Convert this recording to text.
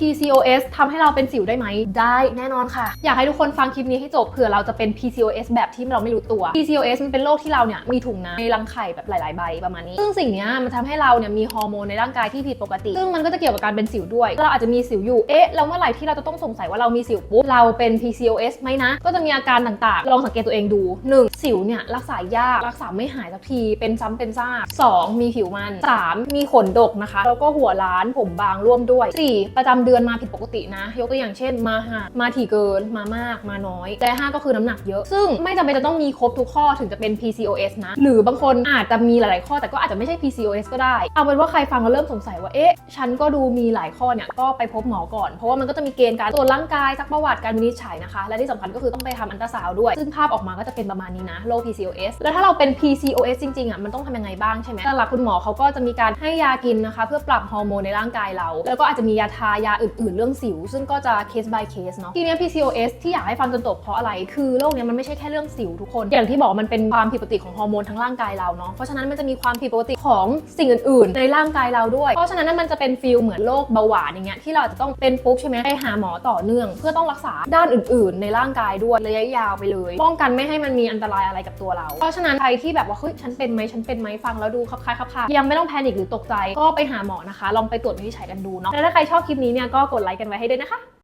PCOS ทำให้เราเป็นสิวได้ไหม ได้แน่นอนค่ะ อยากให้ทุกคนฟังคลิปนี้ให้จบเผื่อเราจะเป็น PCOS แบบที่เราไม่รู้ตัว PCOS มันเป็นโรคที่เราเนี่ยมีถุงน้ำในรังไข่แบบหลาย ๆ ใบประมาณนี้ ซึ่งสิ่งนี้มันทำให้เราเนี่ยมีฮอร์โมนในร่างกายที่ผิดปกติ ซึ่งมันก็จะเกี่ยวกับการเป็นสิวด้วย เราอาจจะมีสิวอยู่ เอ๊ะแล้วเมื่อไหร่ที่เราจะต้องสงสัยว่าเรามีสิวปุ๊บ เราเป็น PCOS ไหมนะ ก็จะมีอาการต่าง ๆ ลองสังเกตตัวเองดู 1. สิวเนี่ยรักษายาก รักษาไม่หายสักที เป็นซ้ำเป็นซาก 2. มีผิวมัน 3. มีขนดกนะคะ แล้วก็หัวล้านผมบางร่วมด้วย 4. ประจำเดือนมาผิดปกตินะ ยกตัวอย่างเช่นมาหามาถี่เกินมามากมาน้อยและ5ก็คือน้ำหนักเยอะ ซึ่งไม่จำเป็นจะต้องมีครบทุกข้อถึงจะเป็น PCOS นะ หรือบางคนอาจจะมีหลาย ๆ ข้อแต่ก็อาจจะไม่ใช่ PCOS ก็ได้ เอาเป็นว่าใครฟังแล้วเริ่มสงสัยว่า เอ๊ะ ฉันก็ดูมีหลายข้อเนี่ยก็ไปพบหมอก่อน เพราะว่ามันก็จะมีเกณฑ์การตรวจร่างกายซักประวัติการวินิจฉัยนะคะ และที่สำคัญก็คือต้องไปทำอันตราซาวด้วย ซึ่งภาพออกมาก็จะเป็นประมาณนี้นะโรค PCOS แล้วถ้าเราเป็น PCOS จริง ๆ อะ มันต้องทำยังไงบ้างใช่ไหมหลักคุณหมอเขาก็จะมีการให้ยากินนะคะ เพื่อปรับฮอร์โมนในร่างกายเรา แล้วก็อาจจะมียาทายาอื่นๆ เรื่องสิว ซึ่งก็จะ case by case เนาะทีเนี้ย PCOS ที่อยากให้ฟังจนจบเพราะอะไร คือโรคเนี้ยมันไม่ใช่แค่เรื่องสิวทุกคน อย่างที่บอกมันเป็นความผิดปกติของฮอร์โมนทั้งร่างกายเราเนาะ เพราะฉะนั้นมันจะมีความผิดปกติของสิ่งอื่น ๆ ในร่างกายเราด้วย เพราะฉะนั้นมันจะเป็นฟีลเหมือนโรคเบาหวานอย่างเงี้ยที่เราอาจจะต้องเป็นปุ๊บใช่ไหมไปหาหมอต่อเนื่อง เพื่อต้องรักษาด้านอื่น ๆ ในร่างกายด้วยระยะยาวไปเลย ป้องกันไม่ให้มันมีอันตรายอะไรกับตัวเรา เพราะฉะนั้นใครที่แบบว่าเฮ้ยฉันเป็นไหมฉันเป็นไหมฟังแล้วดูคับคล้ายคับคายังไม่ต้องแพนิคหรือตกใจก็ไปหาหมอนะคะ ลองไปตรวจวินิจฉัยกันดูเนาะและถ้าใครชอบคลิปนี้เนี่ยก็กดไลค์กันไว้ให้ด้วยนะคะ